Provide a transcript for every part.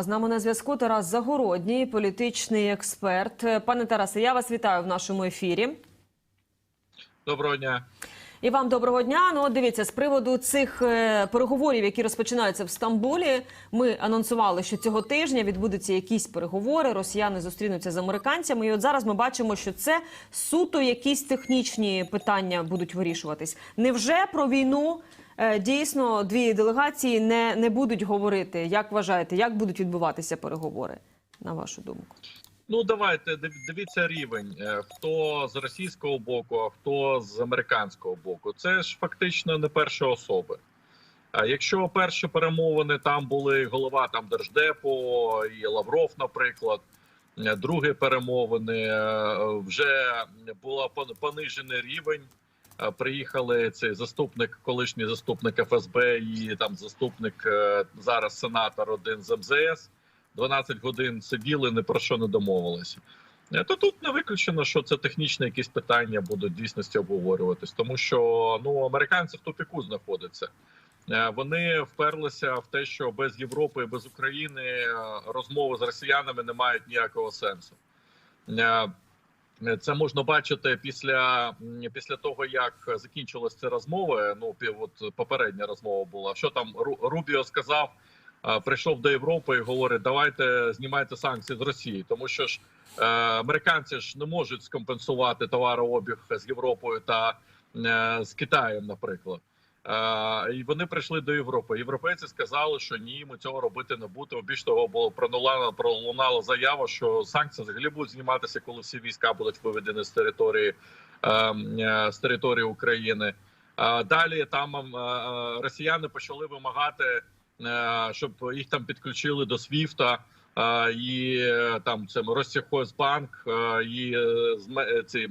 З нами на зв'язку Тарас Загородній, політичний експерт. Пане Тарасе, я вас вітаю в нашому ефірі. Доброго дня. І вам доброго дня. Ну, от дивіться, з приводу цих е, переговорів, які розпочинаються в Стамбулі. Ми анонсували, що цього тижня відбудуться якісь переговори. Росіяни зустрінуться з американцями. І от зараз ми бачимо, що це суто якісь технічні питання будуть вирішуватись. Невже про війну дійсно дві делегації не, не будуть говорити? Як вважаєте, як будуть відбуватися переговори? На вашу думку? Ну давайте дивіться рівень. Е, Хто з російського боку, а хто з американського боку. Це ж фактично не перші особи. А якщо перші перемовини там були голова там держдепу і Лавров, наприклад, е, другі перемовини е, вже була понижений рівень. Приїхали цей заступник, колишній заступник ФСБ і там заступник е, зараз сенатор один з МЗС. 12 годин сиділи, ні про що не домовилися. Е, То тут не виключено, що це технічні якісь питання будуть дійсності обговорюватись, тому що ну американці в тупіку знаходяться. Е, Вони вперлися в те, що без Європи без України розмови з росіянами не мають ніякого сенсу. Це можна бачити після, після того, як закінчилась ця розмова. Ну, от попередня розмова була. Що там Ру- Рубіо сказав? прийшов до Європи і говорить: давайте знімайте санкції з Росії, тому що ж е, американці ж не можуть скомпенсувати товарообіг з Європою та е, з Китаєм, наприклад. І вони прийшли до Європи. Європейці сказали, що ні, ми цього робити не будемо. Більш того, було пролунала, пролунала заява, що санкції взагалі будуть зніматися, коли всі війська будуть виведені з території е, е, з території України. Далі там е, е, росіяни почали вимагати щоб їх там підключили до Свіфта і е, там це Росіхозбанк і е, е, ці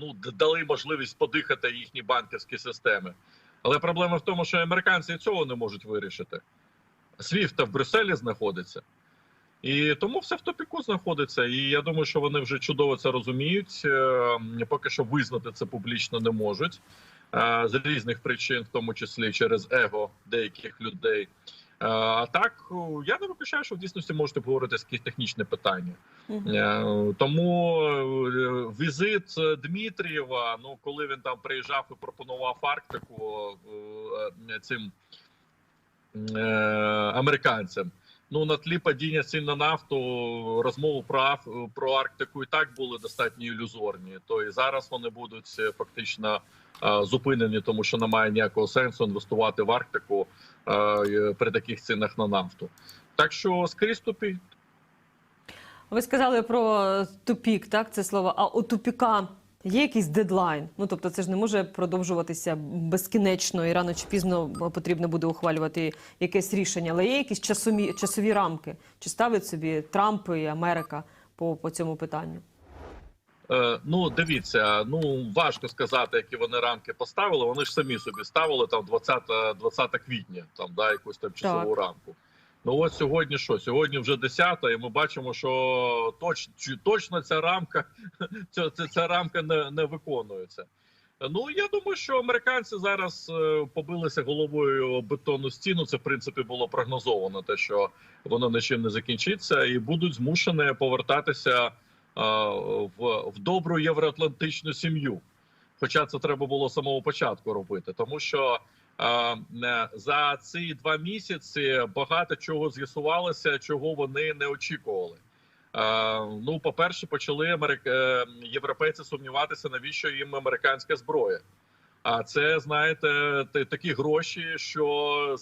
ну дали можливість подихати їхні банківські системи. Але проблема в тому, що американці цього не можуть вирішити. Свіфта в Брюсселі знаходиться. І тому все в топіку знаходиться. І я думаю, що вони вже чудово це розуміють. Поки що визнати це публічно не можуть з різних причин, в тому числі через его деяких людей. Е, А так я не виключаю, що в дійсності можете говорити якісь технічні питання. Е, Тому е, візит е, Дмитрієва, ну коли він там приїжджав і пропонував Арктику е, е, цим е, американцям. Ну на тлі падіння цін на нафту розмови про Аф- про Арктику і так були достатньо ілюзорні. То і зараз вони будуть е, фактично е, зупинені, тому що немає ніякого сенсу інвестувати в Арктику е, е, при таких цінах на нафту. Так що скрізь тупі Ви сказали про тупік, так це слово. А у тупіка є якийсь дедлайн? Ну тобто, це ж не може продовжуватися безкінечно, і рано чи пізно потрібно буде ухвалювати якесь рішення. Але є якісь часові, часові рамки? Чи ставить собі Трамп і Америка по, по цьому питанню? Е, ну, дивіться, ну важко сказати, які вони рамки поставили. Вони ж самі собі ставили там 20, 20 квітня, там да, якусь там часову рамку. Ну от сьогодні що? Сьогодні вже 10, і ми бачимо, що точ, чи- точно ця рамка, ця, ця, ця рамка не, не виконується. Ну я думаю, що американці зараз е, побилися головою бетонну стіну. Це в принципі було прогнозовано, те, що воно нічим не закінчиться, і будуть змушені повертатися в, в добру євроатлантичну сім'ю. Хоча це треба було з самого початку робити, тому що е, за ці два місяці багато чого з'ясувалося, чого вони не очікували. Е, ну, по-перше, почали америк... е, європейці сумніватися, навіщо їм американська зброя. А це знаєте, такі гроші, що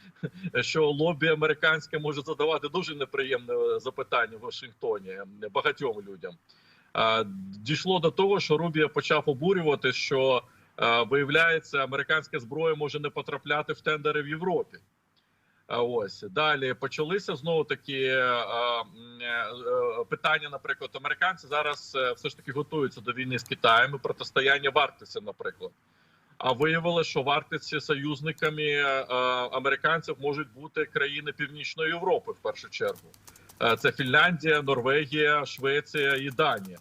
що лобі американське може задавати дуже неприємне запитання в Вашингтоні багатьом людям. Дійшло до того, що Рубія почав обурювати, що виявляється, американська зброя може не потрапляти в тендери в Європі. Ось далі почалися знову такі е, е, питання. Наприклад, американці зараз е, все ж таки готуються до війни з Китаєм і протистояння в Арктиці, наприклад. А виявилося, що в союзниками е, е, американців можуть бути країни Північної Європи в першу чергу. Е, Це Фінляндія, Норвегія, Швеція і Данія.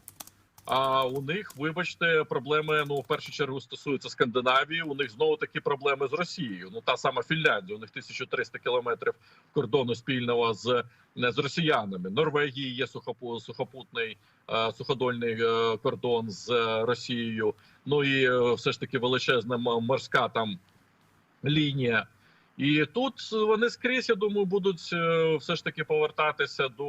А у них, вибачте, проблеми ну в першу чергу стосуються Скандинавії. У них знову такі проблеми з Росією. Ну та сама Фінляндія. У них 1300 кілометрів кордону спільного з, з росіянами. Норвегії є сухопу, сухопутний е, суходольний е, кордон з е, Росією. Ну і все ж таки величезна морська там лінія. І тут вони скрізь, я думаю, будуть е, все ж таки повертатися до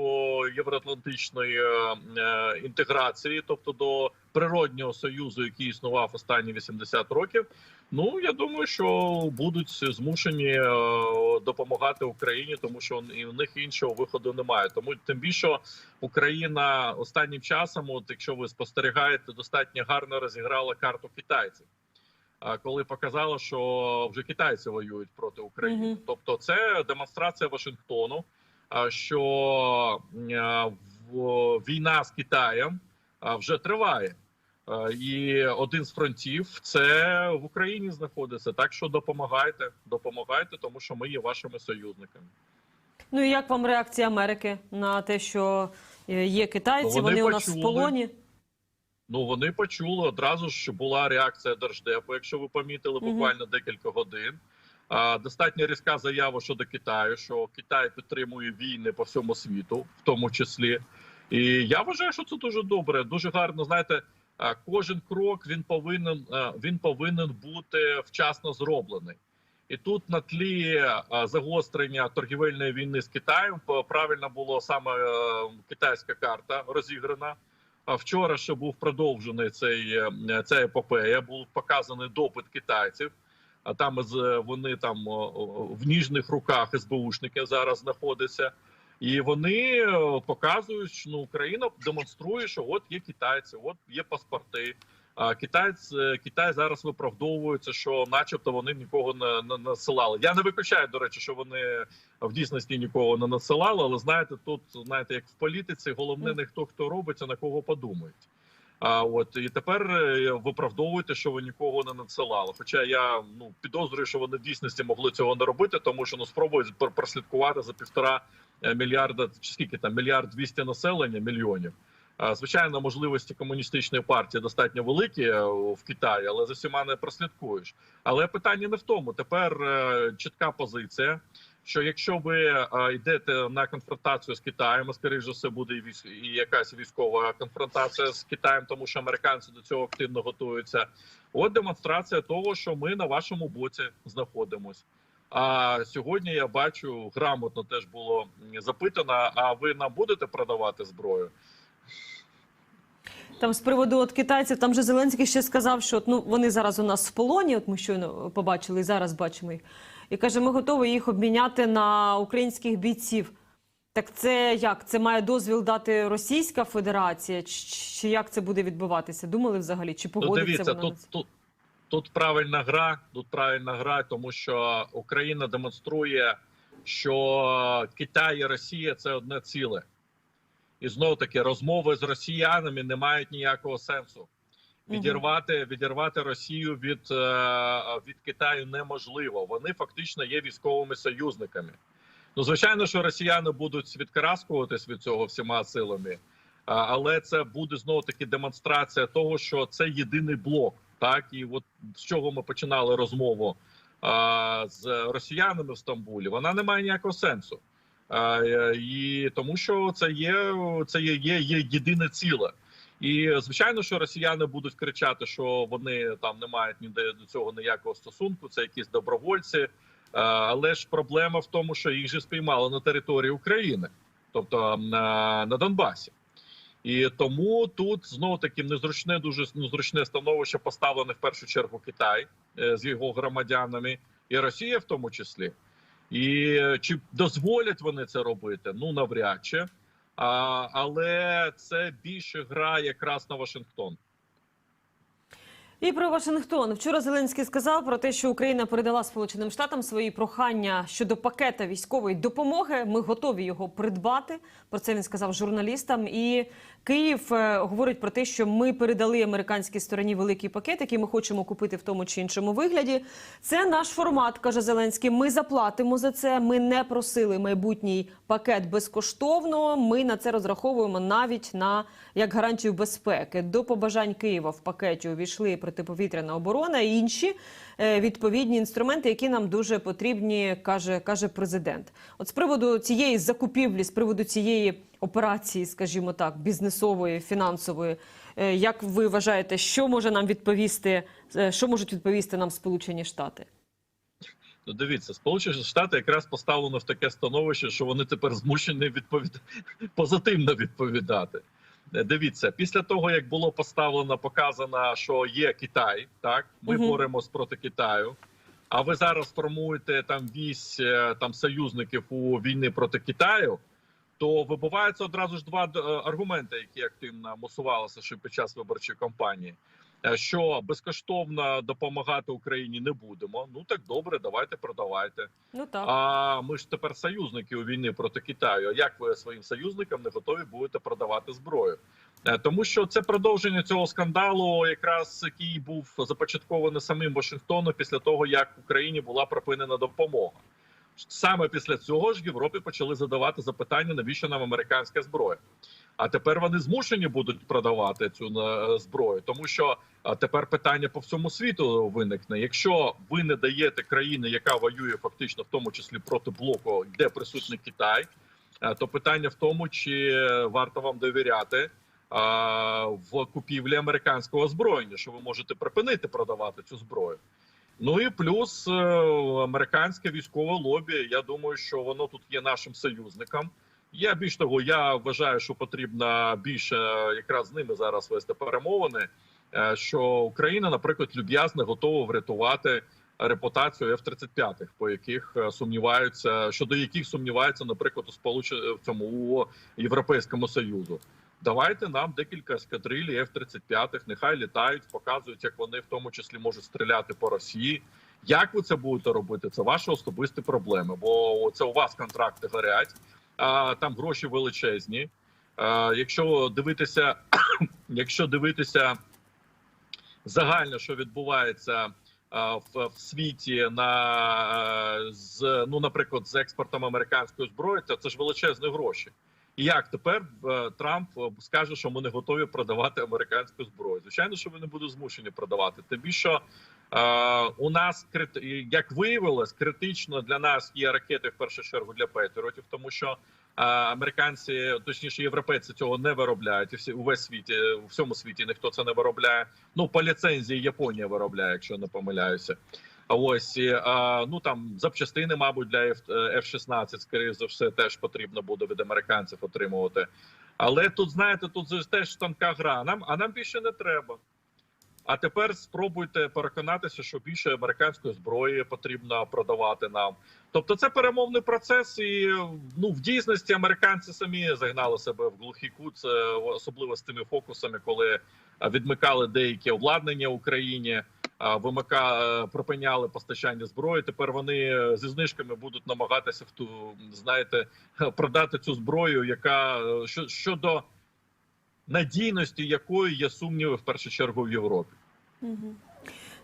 євроатлантичної е, е, інтеграції, тобто до природнього союзу, який існував останні 80 років. Ну я думаю, що будуть змушені допомагати Україні, тому що і у них іншого виходу немає. Тому тим більше Україна останнім часом, от якщо ви спостерігаєте, достатньо гарно розіграла карту китайців. Коли показало, що вже китайці воюють проти України, Мгм. тобто це демонстрація Вашингтону, що війна з Китаєм вже триває. І один з фронтів це в Україні знаходиться. Так що допомагайте, допомагайте, тому що ми є вашими союзниками. Ну і як вам реакція Америки на те, що е, є китайці, вони, вони у нас в полоні? Ну вони почули одразу ж була реакція держдепу. Якщо ви помітили, буквально декілька годин. А, достатньо різка заява щодо Китаю, що Китай підтримує війни по всьому світу, в тому числі. І я вважаю, що це дуже добре, дуже гарно. Знаєте, кожен крок він повинен він повинен бути вчасно зроблений. І тут на тлі загострення торгівельної війни з Китаєм правильно було саме е, китайська карта розіграна. А вчора ще був продовжений цей е, ця епопея. Був показаний допит китайців. А там з вони там в ніжних руках СБУшники зараз знаходяться, і вони е, показують, що ну, Україна демонструє, що от є китайці, от є паспорти. Е, Китай зараз виправдовується, що, начебто, вони нікого не, не насилали. Я не виключаю, до речі, що вони в дійсності нікого не насилали, але знаєте, тут знаєте, як в політиці, головне не хто хто робить, а на кого подумають. А от і тепер е, виправдовуєте, що ви нікого не надсилали. Хоча я ну підозрюю, що вони в дійсності могли цього не робити, тому що ну спробують пр- прослідкувати за півтора е, мільярда чи скільки там мільярд двісті населення мільйонів. Звичайно, можливості комуністичної партії достатньо великі е, в Китаї, але за всіма не прослідкуєш. Але питання не в тому. Тепер е, чітка позиція. Що якщо ви е, йдете на конфронтацію з Китаєм, а, скоріш за все буде і якась військова конфронтація з Китаєм, тому що американці до цього активно готуються. От демонстрація того, що ми на вашому боці знаходимось. А сьогодні я бачу грамотно теж було запитано: а ви нам будете продавати зброю? Там з приводу от китайців, там же Зеленський ще сказав, що от, ну вони зараз у нас в полоні. От ми щойно побачили, і зараз бачимо їх. І каже, ми готові їх обміняти на українських бійців. Так це як? Це має дозвіл дати Російська Федерація? Чи, чи як це буде відбуватися? Думали взагалі? Чи Ну, погодиться дивіться, вона? тут, тут, тут правильна гра, тут правильна гра, тому що Україна демонструє, що Китай і Росія це одне ціле. І знов таки розмови з росіянами не мають ніякого сенсу. Відірвати, відірвати Росію від, е, від Китаю неможливо. Вони фактично є військовими союзниками. Ну, звичайно, що росіяни будуть відкараскуватись від цього всіма силами, але це буде знову таки демонстрація того, що це єдиний блок. Так, і от з чого ми починали розмову а, з росіянами в Стамбулі, вона не має ніякого сенсу. Е, і тому, що це є, це є, є, є єдине ціле. І звичайно, що росіяни будуть кричати, що вони там не мають ніде до цього ніякого стосунку. Це якісь добровольці. Е, Але ж проблема в тому, що їх же спіймали на території України, тобто на, на Донбасі. І тому тут знову таки незручне, дуже незручне становище поставлене в першу чергу Китай е, з його громадянами, і Росія в тому числі. І е, чи дозволять вони це робити? Ну навряд чи. А, але це більше гра якраз на Вашингтон. І про Вашингтон вчора Зеленський сказав про те, що Україна передала Сполученим Штатам свої прохання щодо пакета військової допомоги. Ми готові його придбати. Про це він сказав журналістам. І Київ е, говорить про те, що ми передали американській стороні великий пакет, який ми хочемо купити в тому чи іншому вигляді. Це наш формат, каже Зеленський. Ми заплатимо за це. Ми не просили майбутній пакет безкоштовно. Ми на це розраховуємо навіть на як гарантію безпеки. До побажань Києва в пакеті увійшли протиповітряна оборона і інші е, відповідні інструменти, які нам дуже потрібні, каже, каже президент. От з приводу цієї закупівлі, з приводу цієї операції, скажімо так, бізнесової, фінансової. е, Як ви вважаєте, що може нам відповісти, е, що можуть відповісти нам Сполучені Штати? Ну, дивіться, Сполучені Штати якраз поставлено в таке становище, що вони тепер змушені відповідати позитивно відповідати. Е, Дивіться, після того як було поставлено, показано, що є Китай, так ми Мгм. боремось проти Китаю. А ви зараз формуєте там вісь там союзників у війни проти Китаю. То вибуваються одразу ж два е, аргументи, які активно мусувалися ще під час виборчої кампанії. Е, Що безкоштовно допомагати Україні не будемо. Ну так добре, давайте продавайте. Ну так. А ми ж тепер союзники у війни проти Китаю. А як ви своїм союзникам не готові будете продавати зброю? Е, Тому що це продовження цього скандалу, якраз який був започаткований самим Вашингтоном після того, як Україні була припинена допомога. Саме після цього ж Європі почали задавати запитання, навіщо нам американська зброя. А тепер вони змушені будуть продавати цю е, зброю, тому що е, тепер питання по всьому світу виникне. Якщо ви не даєте країни, яка воює фактично, в тому числі проти блоку, де присутній Китай, е, то питання в тому, чи варто вам довіряти в купівлі американського озброєння, що ви можете припинити продавати цю зброю. Ну і плюс е, американське військове лобі. Я думаю, що воно тут є нашим союзником. Я більш того, я вважаю, що потрібно більше якраз з ними зараз вести перемовини. е, Що Україна, наприклад, люб'язно готова врятувати репутацію F-35, по яких е, сумніваються, щодо яких сумніваються, наприклад, у сполуче в цьому у Європейському Союзу. Давайте нам декілька ескадрилій F-35, нехай літають, показують, як вони в тому числі можуть стріляти по Росії. Як ви це будете робити? Це ваші особисті проблеми, бо це у вас контракти горять, а там гроші величезні. А, якщо дивитися, якщо дивитися загально, що відбувається в, в світі на з ну, наприклад, з експортом американської зброї, то це ж величезні гроші. Як тепер е, Трамп е, скаже, що ми не готові продавати американську зброю? Звичайно, що вони будуть змушені продавати. Тим більше е, у нас як виявилось, критично для нас є ракети в першу чергу для Петріотів, тому що американці, точніше, європейці цього не виробляють. І всі увесь світі у всьому світі ніхто це не виробляє. Ну по ліцензії Японія виробляє, якщо не помиляюся. Ось ну там запчастини, мабуть, для F- F-16, скоріше за все, теж потрібно буде від американців отримувати. Але тут, знаєте, тут теж тонка гра. Нам, а нам більше не треба. А тепер спробуйте переконатися, що більше американської зброї потрібно продавати нам. Тобто, це перемовний процес, і ну в дійсності американці самі загнали себе в глухий кут, особливо з тими фокусами, коли відмикали деякі обладнання Україні, вимика е, припиняли постачання зброї. Тепер вони е, зі знижками будуть намагатися в ту знаєте продати цю зброю, яка е, щодо надійності якої є сумніви в першу чергу в Європі.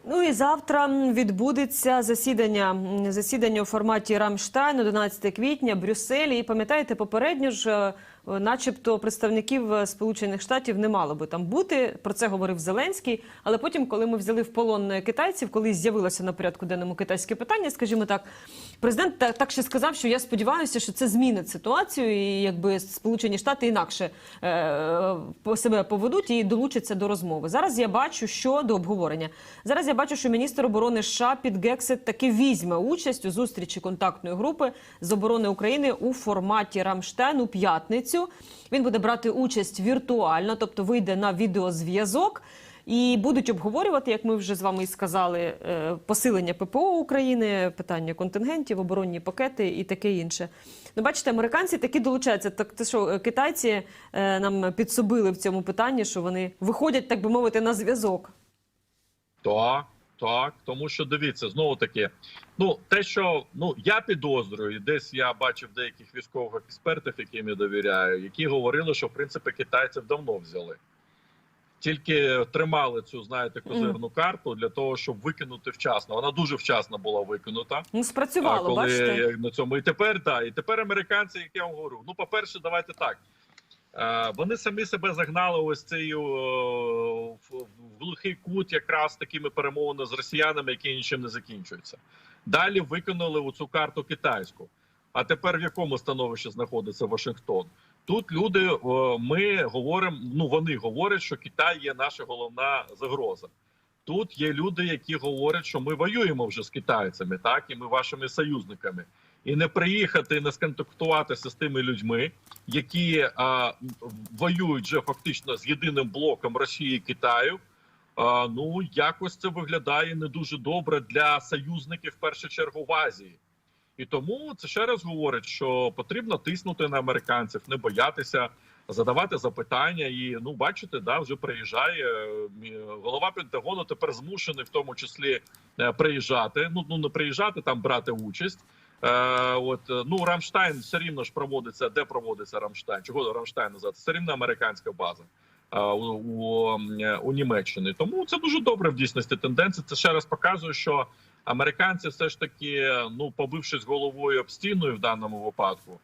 Ну і завтра відбудеться засідання засідання у форматі Рамштайн 11 квітня, Брюсселі. І пам'ятаєте, попередньо ж, начебто, представників е, Сполучених Штатів не мало би там бути. Про це говорив Зеленський. Але потім, коли ми взяли в полон е, китайців, коли з'явилося на порядку денному китайське питання, скажімо так, президент так ще сказав, що я сподіваюся, що це змінить ситуацію, і якби Сполучені Штати інакше е, по себе поведуть і долучаться до розмови. Зараз я бачу, що до обговорення. Зараз я бачу, що міністр оборони США Піт Гексет таки візьме участь у зустрічі контактної групи з оборони України у форматі Рамштайн у п'ятницю. Він буде брати участь віртуально, тобто вийде на відеозв'язок. І будуть обговорювати, як ми вже з вами і сказали, е, посилення ППО України, питання контингентів, оборонні пакети і таке інше. Ну, бачите, американці такі долучаються. Так те, що е, китайці е, нам підсобили в цьому питанні, що вони виходять, так би мовити, на зв'язок. Так, так, тому що дивіться, знову таки, ну те, що ну я підозрюю, десь я бачив деяких військових експертів, яким я довіряю, які говорили, що в принципі китайців давно взяли. Тільки тримали цю, знаєте, козирну карту для того, щоб викинути вчасно. Вона дуже вчасно була викинута. Ну, спрацювало, коли бачите? на цьому і тепер так, і тепер американці, як я вам говорю, ну по-перше, давайте так. Е, Вони самі себе загнали ось цей в глухий кут, якраз такими перемовинами з росіянами, які нічим не закінчуються. Далі виконали оцю карту китайську. А тепер в якому становищі знаходиться Вашингтон? Тут люди, ми говоримо, ну вони говорять, що Китай є наша головна загроза. Тут є люди, які говорять, що ми воюємо вже з китайцями, так і ми вашими союзниками, і не приїхати, не сконтактуватися з тими людьми, які а, воюють вже фактично з єдиним блоком Росії і Китаю. А, ну якось це виглядає не дуже добре для союзників в першу чергу в Азії. І тому це ще раз говорить, що потрібно тиснути на американців, не боятися, задавати запитання. І ну, бачите, да, вже приїжджає е, голова Пентагону. Тепер змушений в тому числі е, приїжджати. Ну ну не приїжджати там, брати участь. Е, от е, ну Рамштайн все рівно ж проводиться. Де проводиться Рамштайн? Чого Рамштайн назад? Все рівно американська база. е, У, у, у Німеччині тому це дуже добре в дійсності тенденція. Це ще раз показує, що американці все ж таки, ну побившись головою об стіною в даному випадку,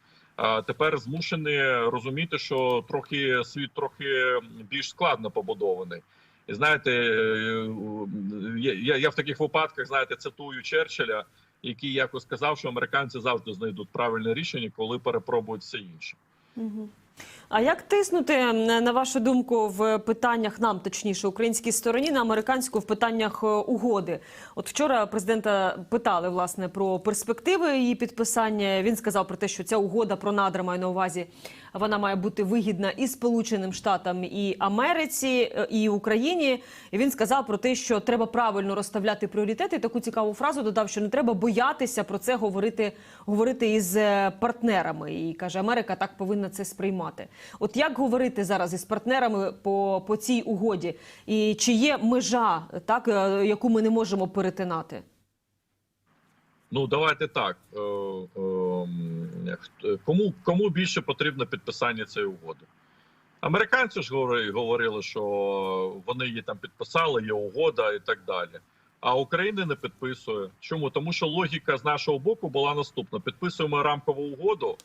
тепер змушені розуміти, що трохи світ трохи більш складно побудований. І знаєте, я, я в таких випадках знаєте цитую Черчилля, який якось сказав, що американці завжди знайдуть правильне рішення, коли перепробують все інше. Мгм. А як тиснути, на вашу думку, в питаннях нам, точніше, українській стороні, на американську в питаннях е, угоди? От вчора президента питали власне про перспективи її підписання. Він сказав про те, що ця угода про надра маю на увазі. Вона має бути вигідна і Сполученим Штатам, і Америці, е, і Україні. І він сказав про те, що треба правильно розставляти пріоритети. Таку цікаву фразу додав, що не треба боятися про це говорити, говорити із е, партнерами. І каже, Америка так повинна це сприймати. От як говорити зараз із партнерами по, по цій угоді? І чи є межа, так е, яку ми не можемо перетинати? Ну давайте так. Е, е, Кому кому більше потрібно підписання цієї угоди? Американці ж говорили, що вони її там підписали, є угода і так далі. А Україна не підписує. Чому? Тому що логіка з нашого боку була наступна: підписуємо рамкову угоду,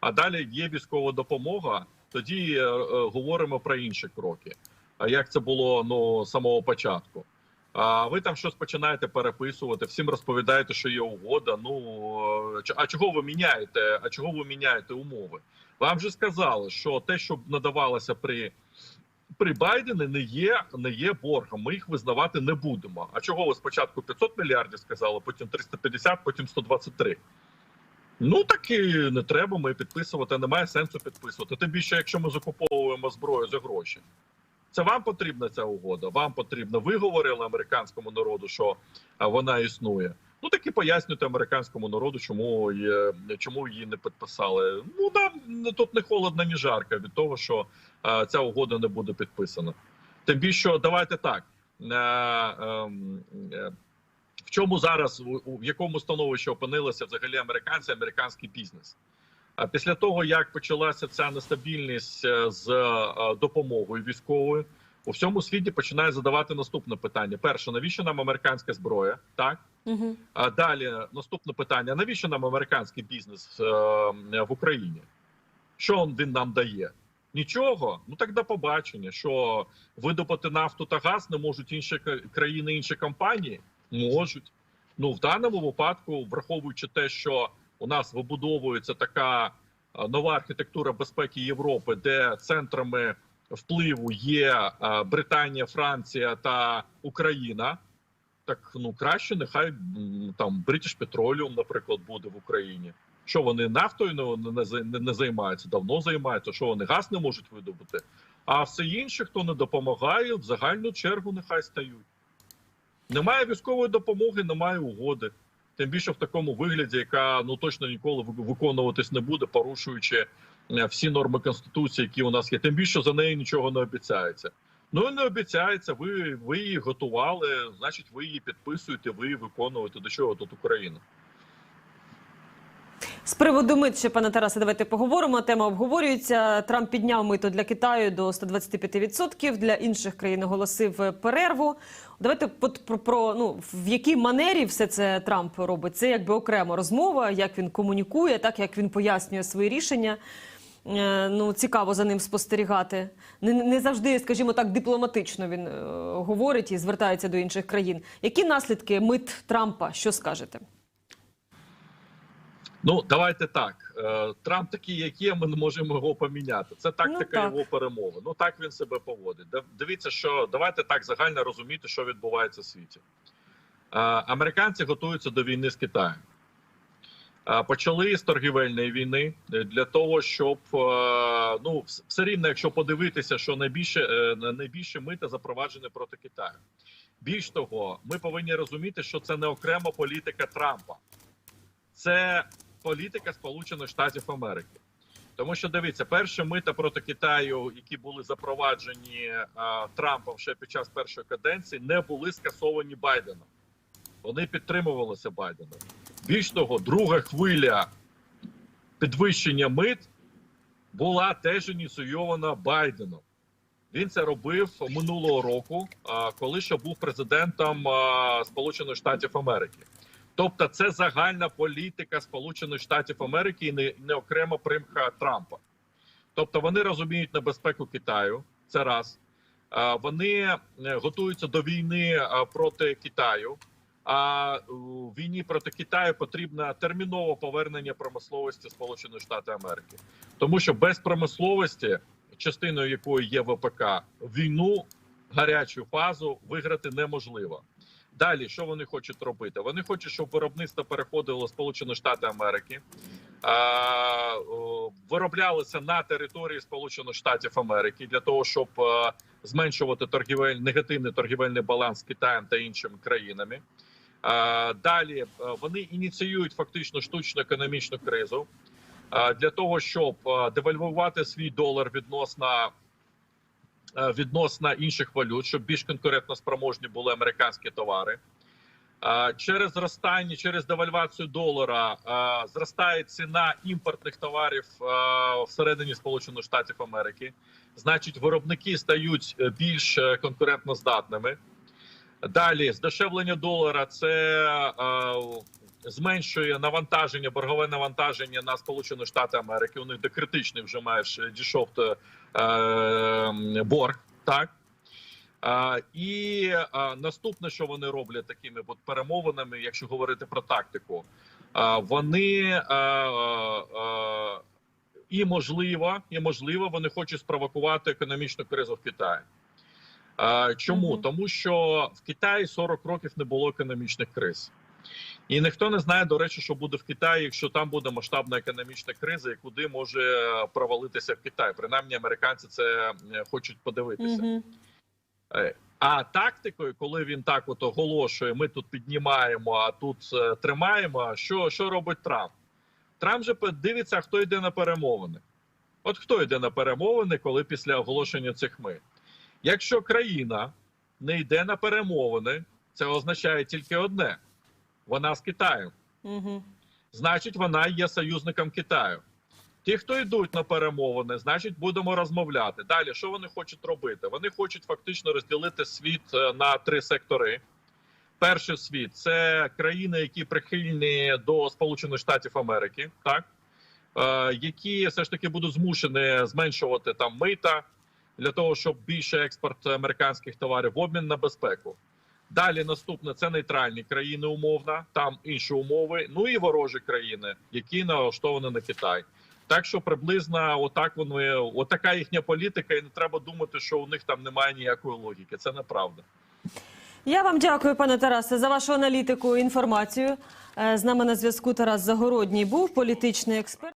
а далі є військова допомога. Тоді е, е, говоримо про інші кроки. А як це було ну з самого початку? А ви там щось починаєте переписувати, всім розповідаєте, що є угода. Ну е, а чого ви міняєте? А чого ви міняєте умови? Вам же сказали, що те, що надавалося при при Байдені, не є не є боргом. Ми їх визнавати не будемо. А чого ви спочатку 500 мільярдів сказали, потім 350, потім 123? Ну так і не треба ми підписувати. Немає сенсу підписувати. Тим більше, якщо ми закуповуємо зброю за гроші. Це вам потрібна ця угода. Вам потрібно. Ви говорили американському народу, що вона існує. Ну так і пояснюйте американському народу, чому є, чому її не підписали. Ну нам тут не холодно, ні жарко від того, що а, ця угода не буде підписана. Тим більше, давайте так. Е, ем, е, в чому зараз в якому становищі опинилися взагалі американці, американський бізнес? А після того, як почалася ця нестабільність е, з е, допомогою військовою, у всьому світі починає задавати наступне питання: перше, навіщо нам американська зброя? Так Угу. а далі наступне питання: навіщо нам американський бізнес е, в Україні? Що він нам дає? Нічого. Ну так до побачення. Що видобути нафту та газ не можуть інші країни, інші компанії? Можуть. Ну в даному випадку, враховуючи те, що у нас вибудовується така е, нова архітектура безпеки Європи, де центрами впливу є е, Британія, Франція та Україна. Так ну краще, нехай там British Petroleum, наприклад, буде в Україні. Що вони нафтою не, не, не, не займаються, давно займаються. Що вони газ не можуть видобути? А все інше, хто не допомагає, в загальну чергу нехай стають. Немає військової допомоги, немає угоди. Тим більше в такому вигляді, яка ну точно ніколи ви- виконуватись не буде, порушуючи е, всі норми конституції, які у нас є. Тим більше за нею нічого не обіцяється. Ну не обіцяється. Ви, ви її готували, значить, ви її підписуєте, ви її виконуєте. До чого тут Україна? З приводу мит ще, пане Тарасе, давайте поговоримо. Тема обговорюється. Трамп підняв мито для Китаю до 125%, для інших країн оголосив перерву. Давайте про, про ну в якій манері все це Трамп робить. Це якби окрема розмова, як він комунікує, так як він пояснює свої рішення. Е, Ну, цікаво за ним спостерігати. Не, не завжди, скажімо так, дипломатично він е, говорить і звертається до інших країн. Які наслідки мит Трампа? Що скажете? Ну давайте так. Е, Трамп такий, як є, ми не можемо його поміняти. Це тактика Ну, так. його перемови. Ну так він себе поводить. Дивіться, що давайте так загально розуміти, що відбувається в світі. Е, Американці готуються до війни з Китаєм. Е, Почали з торгівельної війни для того, щоб ну все рівно, якщо подивитися, що найбільше найбільше мита запроваджене проти Китаю. Більш того, ми повинні розуміти, що це не окрема політика Трампа, це політика Сполучених Штатів Америки. Тому що дивіться, перші мита проти Китаю, які були запроваджені е, Трампом ще під час першої каденції, не були скасовані Байденом. Вони підтримувалися Байденом. Більш того, друга хвиля підвищення мит була теж ініційована Байденом. Він це робив минулого року, а, коли ще був президентом а, Сполучених Штатів Америки. Тобто, це загальна політика Сполучених Штатів Америки і не, не окрема примха Трампа. Тобто вони розуміють небезпеку Китаю. Це раз. Вони е, готуються до війни проти Китаю. А війні проти Китаю потрібно термінове повернення промисловості Сполучених Штатів Америки, тому що без промисловості, частиною якої є ВПК, війну гарячу фазу виграти неможливо. Далі, що вони хочуть робити? Вони хочуть, щоб виробництво переходило Сполучені Штати Америки, вироблялося на території Сполучених Штатів Америки для того, щоб е, зменшувати торгівель негативний торгівельний баланс з Китаєм та іншими країнами. Далі е, вони ініціюють фактично штучну економічну кризу для того, щоб е, девальвувати свій долар відносно відносно інших валют, щоб більш конкурентно спроможні були американські товари. Е, Через зростання, через девальвацію долара е, зростає ціна імпортних товарів е, всередині Сполучених Штатів Америки. Значить, виробники стають е, більш е, конкурентноздатними. Далі здешевлення долара це е, зменшує навантаження, боргове навантаження на Сполучені Штати Америки. У них до критичний вже маєш дійшов е, е, борг. Так е, і е, наступне, що вони роблять такими от перемовинами, якщо говорити про тактику, е, вони е, е, і можливо, і можливо, вони хочуть спровокувати економічну кризу в Китаї. Чому? Мгм. Тому що в Китаї 40 років не було економічних криз. І ніхто не знає, до речі, що буде в Китаї, якщо там буде масштабна економічна криза, і куди може провалитися в Китай. Принаймні, американці це е, хочуть подивитися. Е, А тактикою, коли він так от оголошує, ми тут піднімаємо, а тут е, тримаємо. Що, що робить Трамп? Трамп же дивиться, хто йде на перемовини. От хто йде на перемовини, коли після оголошення цих мит? Якщо країна не йде на перемовини, це означає тільки одне: вона з Китаєм. Угу. Значить, вона є союзником Китаю. Ті, хто йдуть на перемовини, значить, будемо розмовляти. Далі, що вони хочуть робити? Вони хочуть фактично розділити світ е, на три сектори. Перший світ це країни, які прихильні до Сполучених Штатів Америки, так е, які все ж таки будуть змушені зменшувати там мита для того, щоб більше експорт американських товарів в обмін на безпеку. Далі наступне це нейтральні країни, умовно, там інші умови. Ну і ворожі країни, які налаштовані на Китай. Так що приблизно отак вони, отака їхня політика, і не треба думати, що у них там немає ніякої логіки. Це неправда. Я вам дякую, пане Тарасе, за вашу аналітику і інформацію. Е, З нами на зв'язку Тарас Загородній був політичний експерт.